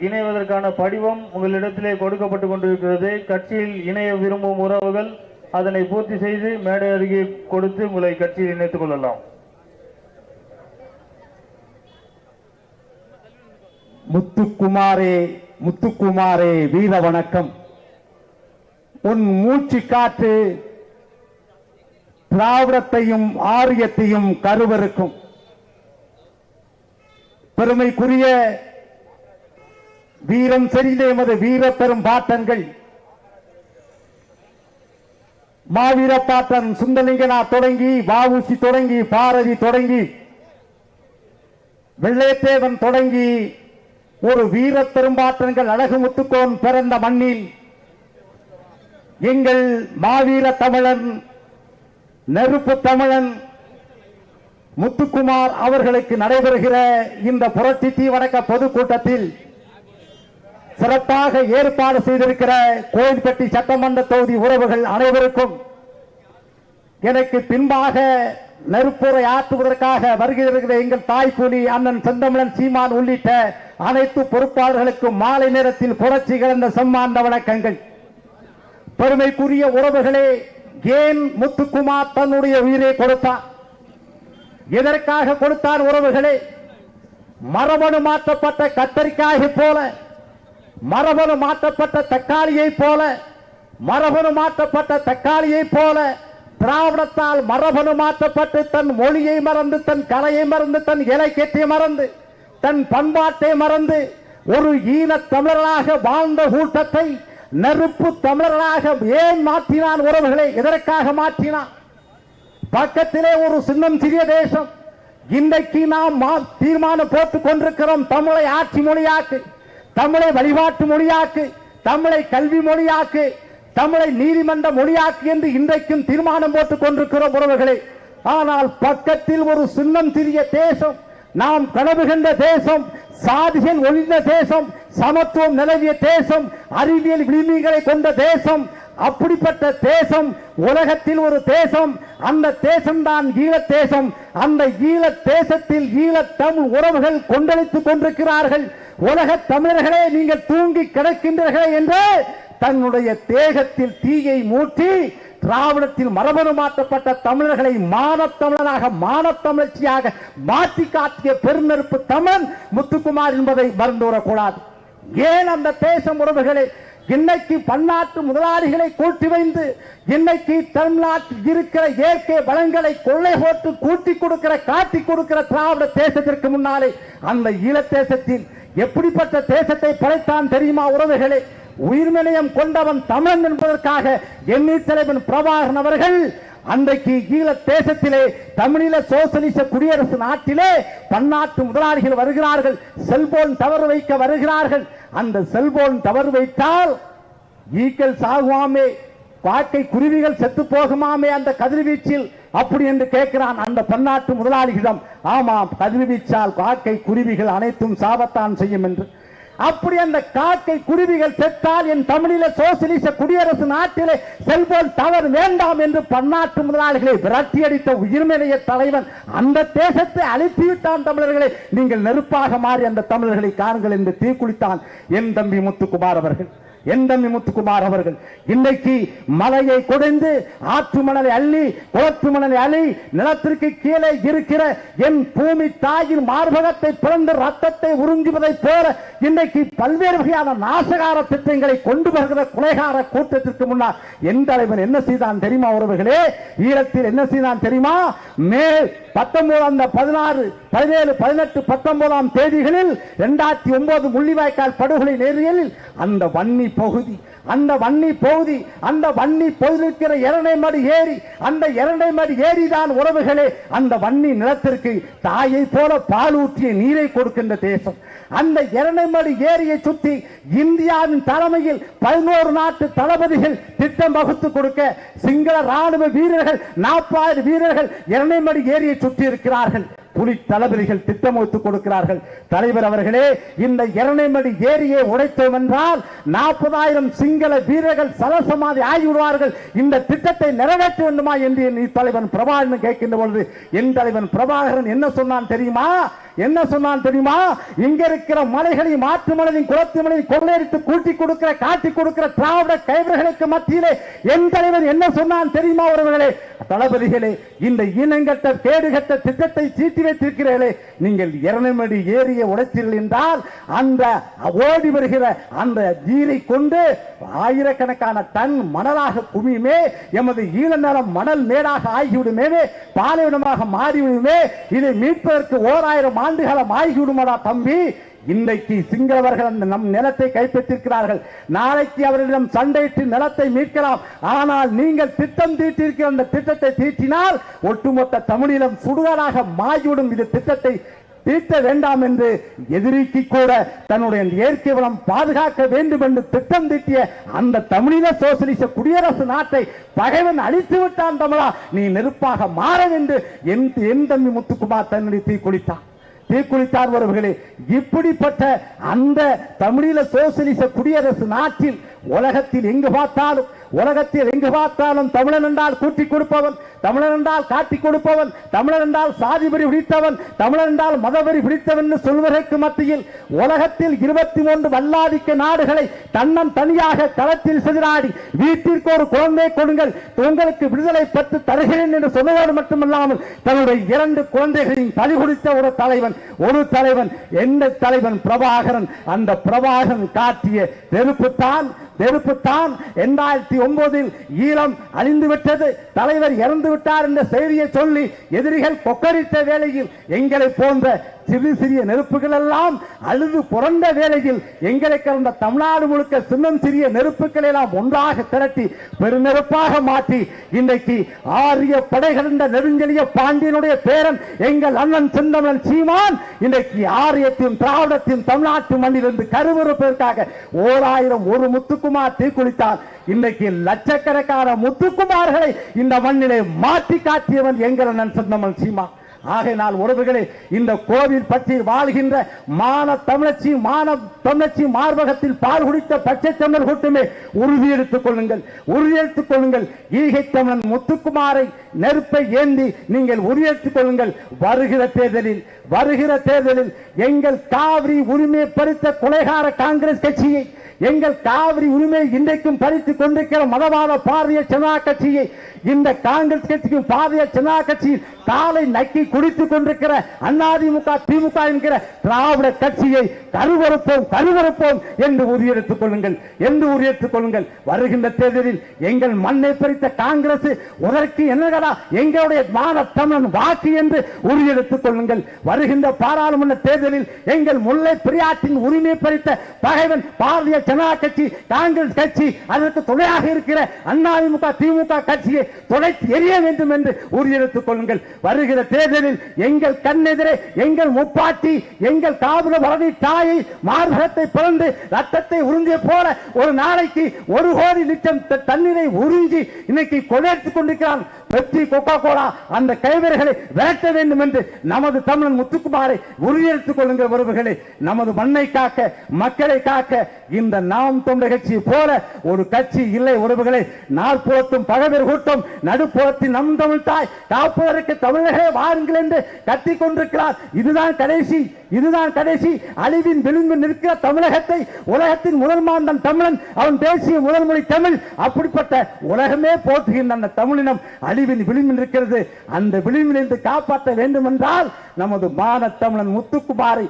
இணைவதற்கான படிவம் உங்களிடத்திலே கொடுக்கப்பட்டு கொண்டிருக்கிறது. கட்சியில் இணைய விரும்பும் உறவுகள் அதனை பூர்த்தி செய்து மேடை அருகே கொடுத்து உங்களை கட்சியில் இணைத்துக் கொள்ளலாம். முத்துக்குமாரே முத்துக்குமாரே வீர வணக்கம். உன் மூச்சு காற்று திராவிடத்தையும் ஆரியத்தையும் கருவருக்கும் பெருமைக்குரிய வீரம் செறிந்த எமது வீர பெரும் பாட்டன்கள். மாவீர பாட்டன் சுந்தலிங்கனா தொடங்கி வாவுசி தொடங்கி பாரதி தொடங்கி வெள்ளையத்தேவன் தொடங்கி ஒரு வீர பெரும்பாற்றன்கள் அழகு முத்துக்கோன் பிறந்த மண்ணில். எங்கள் மாவீர தமிழன் நெருப்பு தமிழன் முத்துக்குமார் அவர்களுக்கு நடைபெறுகிற இந்த புரட்சி தீவணக்க பொதுக்கூட்டத்தில் சிறப்பாக ஏற்பாடு செய்திருக்கிற கோயில்பட்டி சட்டமன்ற தொகுதி உறவுகள் அனைவருக்கும் எனக்கு பின்பாக நெருப்புரை ஆற்றுவதற்காக வருகிற எங்கள் தாய்ப்புலி அண்ணன் செந்தமிழன் சீமான் உள்ளிட்ட அனைத்து பொறுப்பாளர்களுக்கும் மாலை நேரத்தில் புரட்சி கிடந்த செம்மாண்ட வணக்கங்கள். பெருமைக்குரிய உறவுகளே ஏன் முத்துக்குமார் தன்னுடைய உயிரை கொடுத்தார் எதற்காக கொடுத்தார் உறவுகளே? மரபணு மாற்றப்பட்ட கத்தரிக்காயை போல மரபணு மாற்றப்பட்ட தக்காளியை போல மரபணு மாற்றப்பட்ட தக்காளியை போல திராவிடத்தால் மரபணு மாற்றப்பட்டு தன் மொழியை மறந்து தன் கலையை மறந்து தன் இலக்கியத்தை மறந்து தன் பண்பாட்டை மறந்து ஒரு ஈனத் தமிழர்களாக வாழ்ந்த கூட்டத்தை நெருப்பு தமிழர்களாக ஏன் மாற்றினான் உறவுகளை? எதற்காக மாற்றினான்? பக்கத்திலே ஒரு சின்னம் சிறிய தேசம். இன்றைக்கு நாம் மா- தீர்மானம் போட்டுக் கொண்டிருக்கிறோம் தமிழை ஆட்சி மொழியாக்கு. தமிழை வழிபாட்டு மொழியாக்கு தமிழை கல்வி மொழியாக்கு தமிழை நீதிமன்ற மொழியாக்கு என்று இன்றைக்கும் தீர்மானம் போட்டுக் கொண்டிருக்கிறோம் உறவுகளே ஆனால் பக்கத்தில் ஒரு சின்னம் சிறிய தேசம் நாம் கனவுகின்ற தேசம் சாதிகள் ஒழிந்த தேசம் சமத்துவம் நிலவிய தேசம் அறிவியல் விளிமைகளை கொண்ட தேசம் அப்படிப்பட்ட தேசம் உலகத்தில் ஒரு தேசம் அந்த தேசம்தான் ஈழத் தேசம் அந்த ஈழத் தேசத்தில் ஈழத் தமிழ் உறவுகள் கொண்டளித்துக் கொண்டிருக்கிறார்கள். உலக தமிழர்களே நீங்கள் தூங்கி கிடக்கின்றீர்களே என்று தன்னுடைய தேகத்தில் தீயை மூட்டி திராவிடத்தில் மரபணு மாற்றப்பட்ட தமிழர்களை மானத்தமிழனாக மானத்தமிழ்ச்சியாக மாற்றி காட்டிய பெருநெருப்பு தமிழ் முத்துக்குமார் என்பதை மறந்துவிடக்கூடாது ஏன் அந்த தேசம் உறவுகளை இன்னைக்கு பன்னாட்டு முதலாளிகளை கூட்டி வைந்து இன்னைக்கு தமிழ்நாட்டில் இருக்கிற இயற்கை வளங்களை கொள்ளை போட்டு கூட்டி கொடுக்கிற காட்டி கொடுக்கிற திராவிட தேசத்திற்கு முன்னாலே அந்த ஈழத் தேசத்தில் எப்படிப்பட்ட தேசத்தை படைத்தான் தெரியுமா உறவுகளே? உயிர்நிலையம் கொண்டவன் தமிழன் என்பதற்காக எண்ணீர் தலைவன் பிரபாகரன் அவர்கள் அன்றைக்கு ஈழ தேசத்திலே தமிழீழ சோசலிச குடியரசு நாட்டிலே பன்னாட்டு முதலாளிகள் வருகிறார்கள். செல்போன் தவறு வைக்க வருகிறார்கள். அந்த செல்போன் தவறு வைத்தால் ஈக்கள் சாகுவாமே காக்கை குருவிகள் செத்து போகுமாமே அந்த கதிர்வீச்சில். அப்படி என்று கேட்கிறான் அந்த பன்னாட்டு முதலாளிகளிடம். ஆமாம் கதிர்வீச்சால் காக்கை குருவிகள் அனைத்தும் சாபத்தான் செய்யும் என்று. அப்படி அந்த காக்கை குருவிகள் செத்தால் என் தமிழில சோசியலிச குடியரசு நாட்டிலே செல்போன் தவறு வேண்டாம் என்று பன்னாட்டு முதலாளிகளை விரட்டி அடித்த உயிர்நிலைய தலைவன் அந்த தேசத்தை அழித்துவிட்டான் தமிழர்களை. நீங்கள் நெருப்பாக மாறி அந்த தமிழர்களை காணுங்கள் என்று தீக்குளித்தான் என் தம்பி முத்துக்குமார் அவர்கள். என் முத்துக்குமார் அவர்கள்? இன்னைக்கு மலையை குடைந்து ஆற்று மணலை அள்ளி குளத்து மணலை அள்ளி நிலத்திற்கு கீழே இருக்கிற என் பூமி தாயின் மார்பகத்தை பிறந்த ரத்தத்தை உறிஞ்சுவதை போல இன்னைக்கு பல்வேறு வகையான நாசகார திட்டங்களை கொண்டு வருகிற குலைகார கூட்டத்திற்கு முன்னால் என் தலைவன் என்ன செய்தான் தெரியுமா உறவுகளே? ஈழத்தில் என்ன செய்தான் தெரியுமா? மேல் பத்தொன்பதாம் பதினாறு பதினேழு பதினெட்டு பத்தொன்பதாம் தேதிகளில் இரண்டாயிரத்தி ஒன்பது முள்ளிவாய்க்கால் படுகொலை நேரியலில் அந்த வன்னி பகுதி அந்த வன்னி பகுதி அந்த வன்னி பகுதியில் இருக்கிற இரணைமடி ஏரி அந்த இரண்டை ஏரி தான் உறவுகளே அந்த வன்னி நிலத்திற்கு தாயை போல பாலூற்றிய நீரை கொடுக்கின்ற தேசம். அந்த இரணைமடி ஏரியை சுற்றி இந்தியாவின் தலைமையில் பதினோரு நாட்டு தளபதிகள் திட்டம் வகுத்து கொடுக்க சிங்கள ராணுவ வீரர்கள் நாற்பது வீரர்கள் இரணைமடி ஏரியை சுற்றி இருக்கிறார்கள். புலி தளபதிகள் திட்டமிட்டு கொடுக்கிறார்கள். தலைவர் அவர்களே இந்த இரணைமடி ஏரியை உடைத்தோம் என்றால் நாற்பதாயிரம் சிங்கள வீரர்கள் சலசமாதி ஆகிவிடுவார்கள். இந்த திட்டத்தை நிறைவேற்ற வேண்டுமா என்று தலைவன் பிரபாகரன் கேட்கின்ற பொழுது என் தலைவன் பிரபாகரன் என்ன சொன்னான் தெரியுமா? என்ன சொன்னான் தெரியுமா? இங்க இருக்கிற மலைகளையும் மாற்று மலையும் குளத்து மலையும் கொள்ளையடித்து கூட்டி கொடுக்கிற காட்டி கொடுக்கிற திராவிட கைவர்களுக்கு மத்தியிலே என் தலைவர் என்ன சொன்னான் தெரியுமா அவர்களே? தளபதிகளே இந்த இனங்கட்ட கேடுகட்ட திட்டத்தை சீட்டி வைத்திருக்கிறீர்களே நீங்கள் இரணைமடி ஏரியை உடைத்தீர்கள் என்றால் அந்த ஓடி வருகிற அந்த நீரை கொண்டு ஆயிரக்கணக்கான டன் மணலாக குமியுமே எமது ஈழ நிலம் மணல் மேடாக ஆகிவிடுமே பாலைவனமாக மாறிவிடுமே இதை மீட்பதற்கு ஓராயிரம் ஆண்டுகாலம் ஆகிவிடுமாடா தம்பி. இன்றைக்கு சிங்களவர்கள் அந்த நம் நிலத்தை கைப்பற்றிருக்கிறார்கள். நாளைக்கு அவர்களிடம் சண்டையிட்டு நிலத்தை மீட்கலாம். ஆனால் நீங்கள் திட்டம் தீட்டிருக்கிற அந்த திட்டத்தை தீட்டினால் ஒட்டுமொத்த தமிழிலும் சுடுகாடாக மாறிவிடும். இது திட்டத்தை தீட்ட வேண்டாம் என்று எதிரிக்கு கூட தன்னுடைய இயற்கை வளம் பாதுகாக்க வேண்டும் என்று திட்டம் தீட்டிய அந்த தமிழின சோசியலிச குடியரசு நாட்டை பகைவன் அழித்து விட்டான் தமிழா. நீ நெருப்பாக மாற என்று என் என் தம்பி முத்துக்குமார் தன்னுடைய தீ குளித்தான் தீக்குளித்தார் உறவுகளே இப்படிப்பட்ட அந்த தமிழீழ சோசியலிச குடியரசு நாட்டில் உலகத்தில் எங்கு பார்த்தாலும் உலகத்தில் எங்கு பார்த்தாலும் தமிழன் என்றால் கூட்டி கொடுப்பவன் தமிழன் என்றால் காட்டி கொடுப்பவன் தமிழன் என்றால் சாதிபரி பிடித்தவன் தமிழன் என்றால் மதவரி பிடித்தவன் சொல்வதற்கு மத்தியில் உலகத்தில் இருபத்தி மூன்று வல்லாதிக்க நாடுகளை தன்னன் தனியாக களத்தில் செதிராடி வீட்டிற்கு ஒரு குழந்தை கொடுங்கள் உங்களுக்கு விடுதலை பெற்று தருகிறேன் என்று சொல்லுவது மட்டுமல்லாமல் தன்னுடைய இரண்டு குழந்தைகளையும் பலி கொடுத்த ஒரு தலைவன் ஒரு தலைவன் எந்த தலைவன் பிரபாகரன்? அந்த பிரபாகரன் காட்டிய நெருப்புத்தான் நெருப்புத்தான் இரண்டாயிரத்தி ஒன்பதில் ஈழம் அழிந்து விட்டது தலைவர் இறந்து விட்டார் என்ற செய்தியை சொல்லி எதிரிகள் கொக்கரித்த வேளையில் எங்களை போன்ற சிறு சிறிய நெருப்புகள் எல்லாம் அழுது புரண்ட வேளையில் எங்களை கலந்த தமிழ்நாடு முழுக்க சின்னம் சிறிய நெருப்புகளை எல்லாம் ஒன்றாக திரட்டி பெருநெருப்பாக மாற்றி இன்றைக்கு ஆரிய படைகள் என்ற நெடுஞ்செழிய பாண்டியனுடைய பேரன் எங்கள் அண்ணன் சிந்தமன் சீமான் இன்றைக்கு ஆரியத்தையும் திராவிடத்தையும் தமிழ்நாட்டு மண்ணிலிருந்து கருவறுப்பதற்காக ஓராயிரம் ஒரு முத்துக்குமார் தீக்குளித்தார். இன்றைக்கு லட்சக்கணக்கான முத்துக்குமார்களை இந்த மண்ணிலே மாற்றி காட்டியவன் எங்கள் அண்ணன் சிந்தமன் சீமான். ஆகையினால் உறவுகளே இந்த கோவில் பற்றி வாழ்கின்ற மான தமிழச்சி மான தமிழச்சி மார்பகத்தில் பால் குடித்த பச்சை தமிழர் கூட்டமே உறுதியெடுத்துக் கொள்ளுங்கள் உறுதியெடுத்துக் கொள்ளுங்கள். ஈகை தமிழன் முத்துக்குமாரை நெருப்பை ஏந்தி நீங்கள் உறுதியெடுத்துக் கொள்ளுங்கள். வருகிற தேர்தலில் வருகிற தேர்தலில் எங்கள் காவிரி உரிமை பறித்த கொலைகார காங்கிரஸ் கட்சியை எங்கள் காவிரி உரிமை இன்றைக்கும் பறித்துக் கொண்டிருக்கிற மதவாத பாரதிய ஜனதா கட்சியை இந்த காங்கிரஸ் கட்சிக்கும் பாரதிய ஜனதா கட்சியில் காலை நக்கி குடித்துக் கொண்டிருக்கிற அதிமுக திமுக என்கிற திராவிட கட்சியை கருவறுப்போம் கருவறுப்போம் என்று உறுதியெடுத்துக் கொள்ளுங்கள் என்று உறுதியெடுத்துக் கொள்ளுங்கள். வருகின்ற தேர்தலில் எங்கள் மண்ணை பறித்த காங்கிரஸ் உதற்கு என்னடா எங்களுடைய மான தமிழன் வாக்கு என்று உறுதியெடுத்துக் கொள்ளுங்கள். வருகின்ற பாராளுமன்ற தேர்தலில் எங்கள் முல்லை பெரியாற்றின் உரிமை பறித்த பகைவன் பாரதிய ஜனதா கட்சி காங்கிரஸ் கட்சி அதற்கு துணையாக இருக்கிற அதிமுக திமுக கட்சியை துடைத்து எரிய வேண்டும் என்று உறுதியெடுத்துக் கொள்ளுங்கள். வருகிற தேர்தலில் எங்கள் கண்ணெதிரே எங்கள் முப்பாட்டி எங்கள் காவிர பரணி தாயை மார்பகத்தை பிறந்து ரத்தத்தை உறிஞ்சிய போல ஒரு நாளைக்கு ஒரு கோடி லிட்டர் தண்ணீரை உறிஞ்சி இன்னைக்கு கொடையெடுத்துக் கொண்டிருக்கிறான் வெற்றி கொக்கா கோலா அந்த கைவர்களை விரட்ட வேண்டும் என்று நமது தமிழன் முத்துக்குமாரை உறுதியெடுத்துக் கொள்ளுங்கள் உறவுகளே. நமது மண்ணை காக்க மக்களை காக்க இந்த நாம் தொண்டர் கட்சி போல ஒரு கட்சி இல்லை உறவுகளை. நாற்புறத்தும் பகவர் கூட்டம் நடுப்புறத்தின் நம் தமிழ் தாய் காப்பதற்கு தமிழர்களே வாருங்கள் என்று கத்திக் கொண்டிருக்கிறார். இதுதான் கடைசி இதுதான் கடைசி. அழிவின் விளிம்பு நிற்கிற தமிழகத்தை உலகத்தின் முதல் மாந்தன் தமிழன். அவன் பேசிய முதல் மொழி தமிழ். அப்படிப்பட்ட உலகமே போற்றுகின்ற அந்த தமிழினம் அழிவின் விளிம்பில் இருக்கிறது. அந்த விளிம்பிலிருந்து காப்பாற்ற வேண்டும் என்றால் நமது மான தமிழன் முத்துக்குமாரை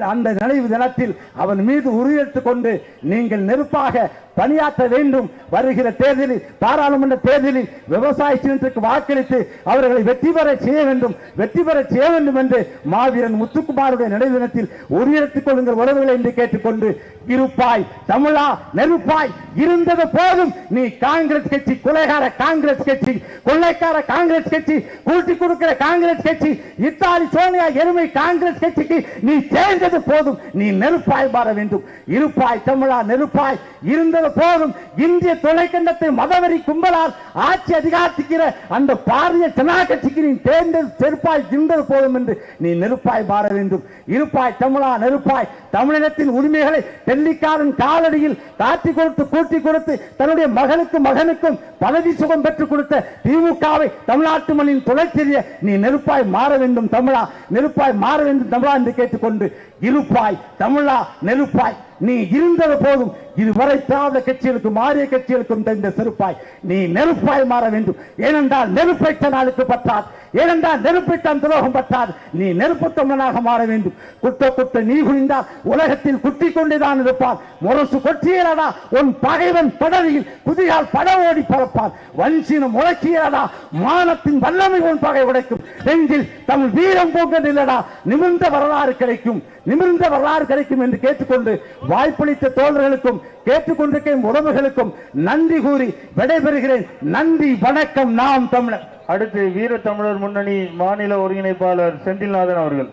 அந்த நினைவு தினத்தில் அவன் மீது உறுதியெடுத்துக் கொண்டு நீங்கள் நெருப்பாக பணியாற்ற வேண்டும். வருகிற தேர்தலில் பாராளுமன்ற தேர்தலில் விவசாய சின்னத்திற்கு வாக்களித்து அவர்களை வெற்றி பெற செய்ய வேண்டும். வெற்றி பெற செய்ய வேண்டும் என்று மாவீரன் முத்துக்குமாருடைய நினைவு தினத்தில் உறுதியெடுத்துக் கொள்ளுங்கள் உறவுகளை என்று கேட்டுக்கொண்டு இருப்பாய் தமிழா நெருப்பாய் இருந்தது போதும். நீ காங்கிரஸ் கட்சி கொலைகார காங்கிரஸ் கட்சி கொள்ளைக்கார காங்கிரஸ் கட்சி கூட்டி கொடுக்கிற காங்கிரஸ் கட்சி இத்தாலி சோனியா எருமை காங்கிரஸ் கட்சிக்கு நீ சேர்ந்தது போதும். நீ நெருப்பாய் மாற வேண்டும். இருப்பாய் தமிழா நெருப்பாய் இருந்தது இருந்தது போதும். இந்திய துணைக்கண்டத்தை மதவெறி கும்பலால் ஆட்சி அதிகாரத்திக்கிற அந்த பாரதிய ஜனா கட்சிக்கு நீ தேர்ந்தது செருப்பாய் இருந்தது போதும் என்று நீ நெருப்பாய் மாற வேண்டும். இருப்பாய் தமிழா நெருப்பாய். தமிழினத்தின் உரிமைகளை டெல்லிக்காரன் காலடியில் காட்டி கொடுத்து கூட்டி கொடுத்து தன்னுடைய மகனுக்கும் மகனுக்கும் பதவி சுகம் பெற்றுக் கொடுத்த திமுகவை தமிழ்நாட்டு மண்ணின் துணைச்செறிய நீ நெருப்பாய் மாற வேண்டும் தமிழா. நெருப்பாய் மாற வேண்டும் தமிழா என்று கேட்டுக்கொண்டு இருப்பாய் தமிழா நெருப்பாய். நீ இருந்தது போதும். இதுவரை திராவிட கட்சிகளுக்கும் மாறிய கட்சிகளுக்கும் தெரிந்த செருப்பாய் நீ நெருப்பாய் மாற வேண்டும். ஏனென்றால் நெருப்பைத்த நாளுக்கு பற்றார் ஏனென்றால் நெருப்பைத்தான் துரோகம் பற்றார் நீ நெருப்புத்தமனாக மாற வேண்டும். குட்ட குட்ட நீ குழிந்தால் உலகத்தில் குத்தி கொண்டேதான் இருப்பான். முரசு கொற்றியலடா உன் பகைவன் படலில் புதியால் பட ஓடி பறப்பான். வஞ்சினம் முழக்கியலடா மானத்தின் வல்லமை உன் பகை உடைக்கும். நெஞ்சில் தமிழ் வீரம் போன்ற நில்லடா நிமிர்ந்த வரலாறு கிடைக்கும். நிமிர்ந்த வரலாறு கிடைக்கும் என்று கேட்டுக்கொண்டு வாய்ப்பளித்த தோழர்களுக்கும் கேட்டுக்கொண்டிருக்கும் உறவுகளுக்கும் நன்றி கூறி விடைபெறுகிறேன். நன்றி வணக்கம். நாம் தமிழர். அடுத்து வீர தமிழர் முன்னணி மாநில ஒருங்கிணைப்பாளர் செந்தில்நாதன் அவர்கள்.